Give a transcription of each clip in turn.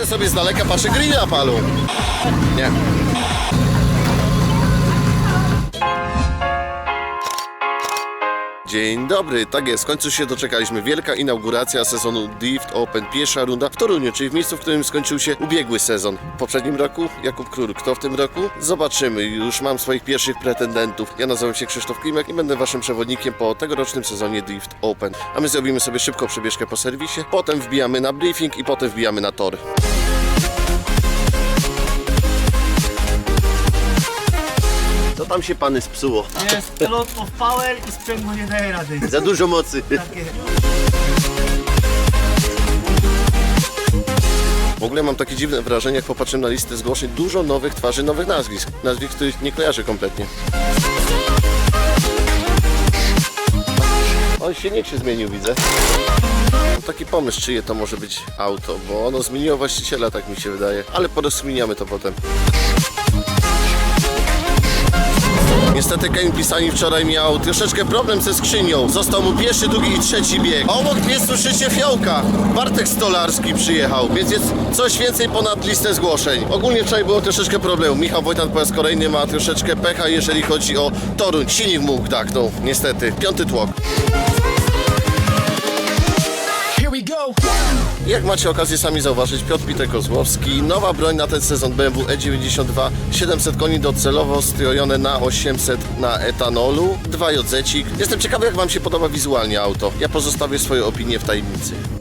Idę sobie z daleka, patrzę, grilla palą. Nie. Dzień dobry, tak jest, w końcu się doczekaliśmy. Wielka inauguracja sezonu Drift Open, pierwsza runda w Toruniu, czyli w miejscu, w którym skończył się ubiegły sezon. W poprzednim roku Jakub Król, kto w tym roku? Zobaczymy, już mam swoich pierwszych pretendentów. Ja nazywam się Krzysztof Klimek i będę waszym przewodnikiem po tegorocznym sezonie Drift Open. A my zrobimy sobie szybko przebieżkę po serwisie, potem wbijamy na briefing i potem wbijamy na tor. Co tam się pany spsuło? Jest lot of power i sprzęgło nie daje rady. Za dużo mocy. Takie. W ogóle mam takie dziwne wrażenie, jak popatrzę na listę zgłoszeń, dużo nowych twarzy, nowych nazwisk. Nazwisk, których nie kojarzę kompletnie. On silnik się zmienił, widzę. Mam taki pomysł, czyje to może być auto, bo ono zmieniło właściciela, tak mi się wydaje. Ale porozkminiamy to potem. Niestety Kane Pisani wczoraj miał troszeczkę problem ze skrzynią. Został mu pierwszy, drugi i trzeci bieg. A obok mnie słyszycie fiołka. Bartek Stolarski przyjechał, więc jest coś więcej ponad listę zgłoszeń. Ogólnie wczoraj było troszeczkę problemu. Michał Wojtan po raz kolejny ma troszeczkę pecha, jeżeli chodzi o Toruń. Silnik mu dachnął, niestety. Piąty tłok. Here we go. Jak macie okazję sami zauważyć, Piotr Pitek Kozłowski, nowa broń na ten sezon BMW E92, 700 koni docelowo strojone na 800 na etanolu, 2 jodzecik. Jestem ciekawy jak wam się podoba wizualnie auto. Ja pozostawię swoje opinie w tajemnicy.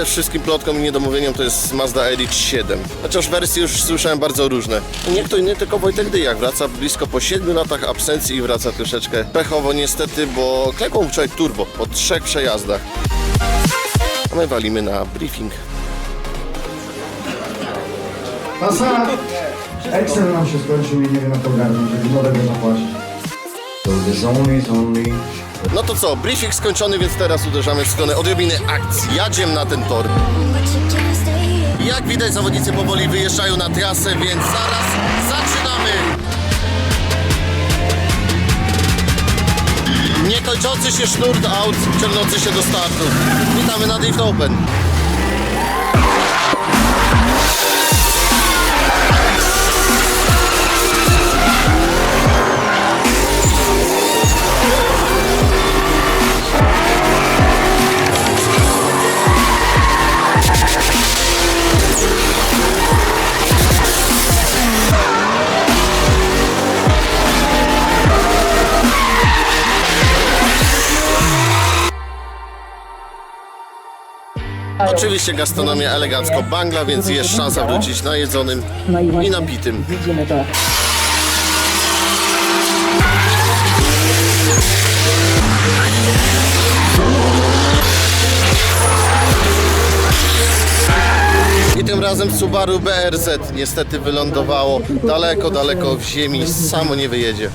Wbrew wszystkim plotkom i niedomówieniom to jest Mazda RX-7. Chociaż wersje już słyszałem bardzo różne. Nie kto inny, tylko Wojtek Dyjak wraca blisko po 7 latach absencji i wraca troszeczkę pechowo niestety, bo klepał wczoraj turbo po trzech przejazdach. A my walimy na briefing. Pasa! Excel nam się skończył i nie wiem jak ogarnąć, żeby nowego zapłacić. So there's only, only... No to co, briefing skończony, więc teraz uderzamy w stronę odrobiny akcji. Jadziem na ten tor. Jak widać, zawodnicy powoli wyjeżdżają na trasę, więc zaraz zaczynamy! Niekończący się sznurt aut, ciągnący się do startu. Witamy na Drift Open. Oczywiście gastronomia elegancko bangla, więc jest szansa wrócić najedzonym i napitym. I tym razem Subaru BRZ niestety wylądowało daleko, daleko w ziemi, samo nie wyjedzie.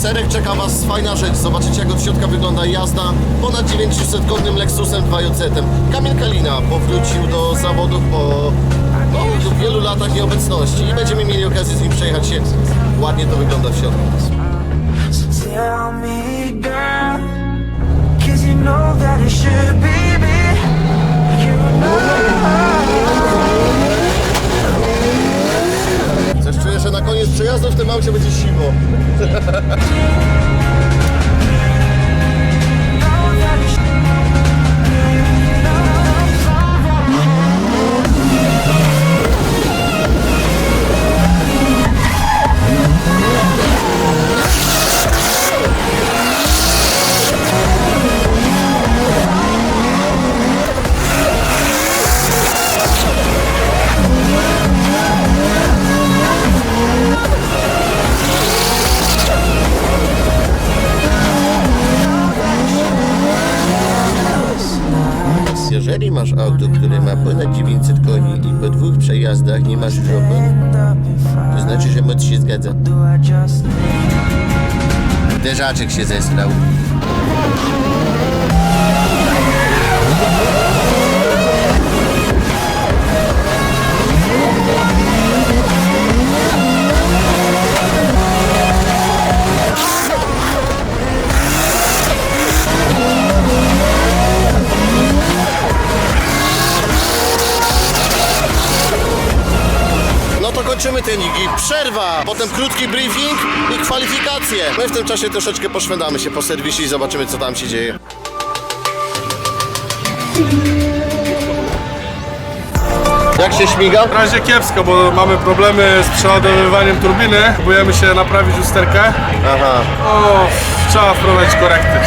Na deserek czeka Was fajna rzecz. Zobaczycie jak od środka wygląda jazda ponad 900-konnym Lexusem 2JZ. Kamil Kalina powrócił do zawodów po no, wielu latach nieobecności i będziemy mieli okazję z nim przejechać się. Ładnie to wygląda w środku. You know that it should be me. You Coś przejazdu w tym aucie będzie siwo. Jeżeli masz auto, które ma ponad 900 koni i po dwóch przejazdach nie masz już to znaczy, że moc się zgadza. Derzaczek się zesrał. Potem krótki briefing i kwalifikacje. My w tym czasie troszeczkę poszwendamy się po serwisie i zobaczymy, co tam się dzieje. Jak się śmiga? W razie kiepsko, bo mamy problemy z przeładowywaniem turbiny. Próbujemy się naprawić usterkę. Aha. O, trzeba wprowadzić korekty.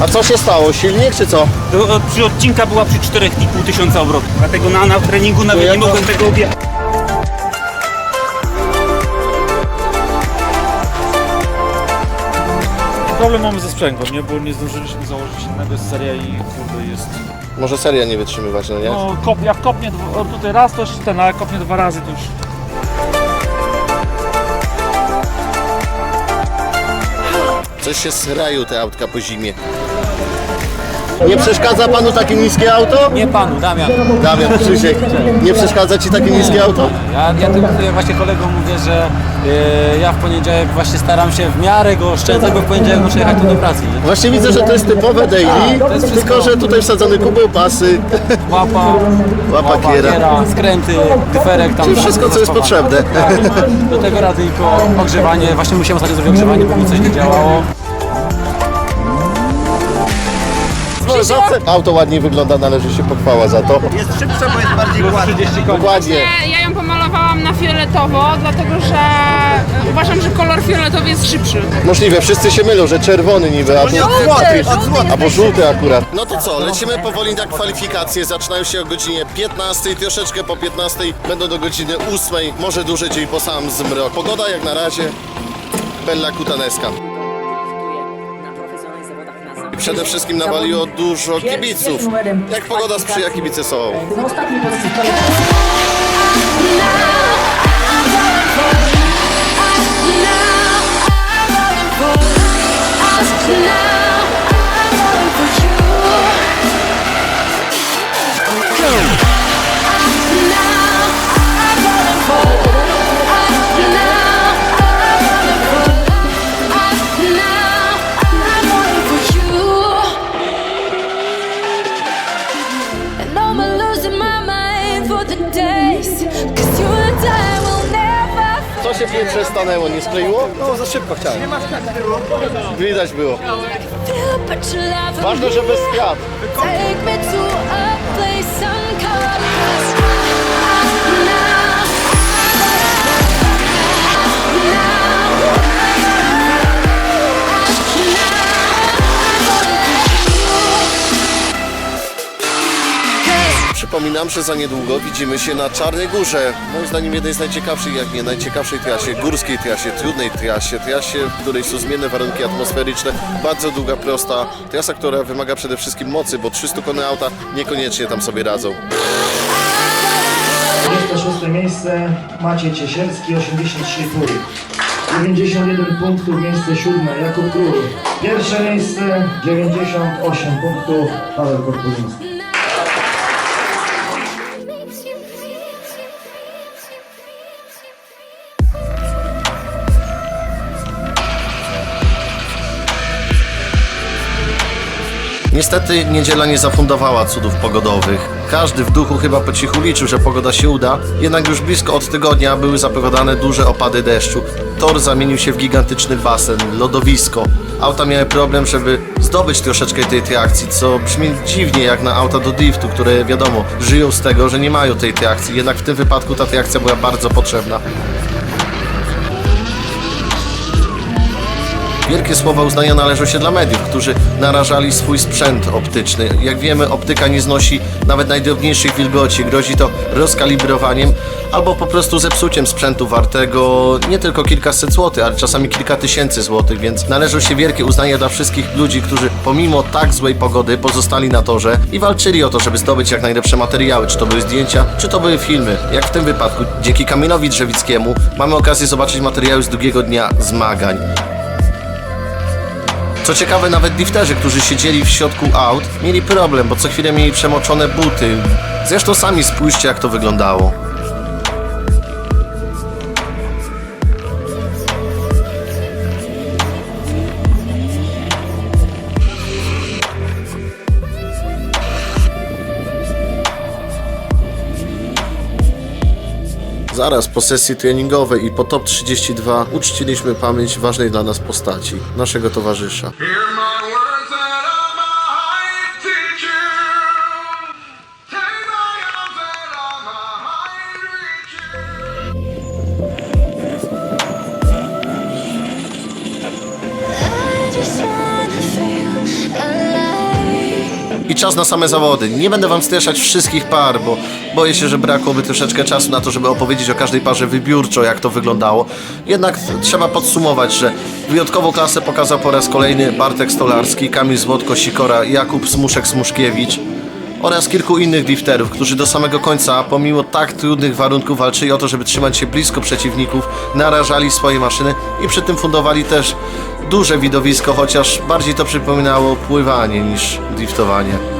A co się stało? Silnik czy co? Do, przy odcinka była przy 4,5 tysiąca obrotów. Dlatego na, na treningu nawet nie mogłem tego objechać. Problem mamy ze sprzęgłem, nie? Bo nie zdążyliśmy założyć innego z seria i kurde jest... Może seria nie wytrzymywać, no nie? No kop, jak kopnie dwa, tutaj raz to już ten, a jak kopnie dwa razy to już... Coś się srają te autka po zimie. Nie przeszkadza panu takie niskie auto? Nie panu, Damian. Damian Krzysiek, nie przeszkadza ci takie niskie auto? Ja, ja tylko tutaj właśnie kolegom mówię, że ja w poniedziałek właśnie staram się w miarę go oszczędzać, bo w poniedziałek muszę jechać tu do pracy. Nie? Właśnie widzę, że to jest typowe daily, to jest wszystko. tylko że tutaj wsadzony kubeł, pasy, Łapa, łapa kiera. skręty, dyferek tam. Czyli wszystko, co jest potrzebne. Tak. Do tego radyjko, ogrzewanie. Właśnie musiałem ostatnio zrobić ogrzewanie, bo mi coś nie działało. Auto ładniej wygląda, należy się pochwała za to. Jest szybsza, bo jest bardziej gładka. Dokładnie. Ja ją pomalowałam na fioletowo, dlatego że uważam, że kolor fioletowy jest szybszy. Możliwe, wszyscy się mylą, że czerwony niby, albo, Żółty, albo żółty akurat. No to co, lecimy powoli na kwalifikacje. Zaczynają się o godzinie 15, troszeczkę po 15, będą do godziny 8, może dłużej, czyli po sam zmrok. Pogoda jak na razie, bella kutaneska. Przede wszystkim nawaliło dużo kibiców. Jak pogoda sprzyja, kibice są. And Co się pierwsze stanęło, nie skleiło? No za szybko chciałem. Widać było. Ważne, że bez strat. Take me to a place uncalled Now Przypominam, że za niedługo widzimy się na Czarnej Górze. Moim zdaniem jednej z najciekawszych, jak nie najciekawszej trasie, górskiej trasie, trudnej trasie, trasie, w której są zmienne warunki atmosferyczne, bardzo długa, prosta, trasa, która wymaga przede wszystkim mocy, bo 300 kony auta niekoniecznie tam sobie radzą. 26 miejsce Maciej Ciesielski, 83 tury. 91 punktów, miejsce siódme Jakub Król. Pierwsze miejsce, 98 punktów Paweł Korpuliński. Niestety niedziela nie zafundowała cudów pogodowych. Każdy w duchu chyba po cichu liczył, że pogoda się uda, jednak już blisko od tygodnia były zapowiadane duże opady deszczu. Tor zamienił się w gigantyczny basen, lodowisko. Auta miały problem, żeby zdobyć troszeczkę tej trakcji, co brzmi dziwnie jak na auta do driftu, które wiadomo, żyją z tego, że nie mają tej trakcji, jednak w tym wypadku ta trakcja była bardzo potrzebna. Wielkie słowa uznania należą się dla mediów, którzy narażali swój sprzęt optyczny. Jak wiemy, optyka nie znosi nawet najdrobniejszych wilgoci, grozi to rozkalibrowaniem albo po prostu zepsuciem sprzętu wartego nie tylko kilkaset złotych, ale czasami kilka tysięcy złotych, więc należą się wielkie uznania dla wszystkich ludzi, którzy pomimo tak złej pogody pozostali na torze i walczyli o to, żeby zdobyć jak najlepsze materiały, czy to były zdjęcia, czy to były filmy. Jak w tym wypadku, dzięki Kamilowi Drzewickiemu mamy okazję zobaczyć materiały z drugiego dnia zmagań. Co ciekawe, nawet drifterzy, którzy siedzieli w środku aut, mieli problem, bo co chwilę mieli przemoczone buty. Zresztą sami spójrzcie, jak to wyglądało. Zaraz po sesji treningowej i po top 32 uczciliśmy pamięć ważnej dla nas postaci, naszego towarzysza. I czas na same zawody. Nie będę wam streszać wszystkich par, bo boję się, że brakłoby troszeczkę czasu na to, żeby opowiedzieć o każdej parze wybiórczo, jak to wyglądało. Jednak trzeba podsumować, że wyjątkową klasę pokazał po raz kolejny Bartek Stolarski, Kamil Złotko-Sikora, Jakub Smuszek-Smuszkiewicz oraz kilku innych drifterów, którzy do samego końca, pomimo tak trudnych warunków, walczyli o to, żeby trzymać się blisko przeciwników, narażali swoje maszyny i przy tym fundowali też duże widowisko, chociaż bardziej to przypominało pływanie niż driftowanie.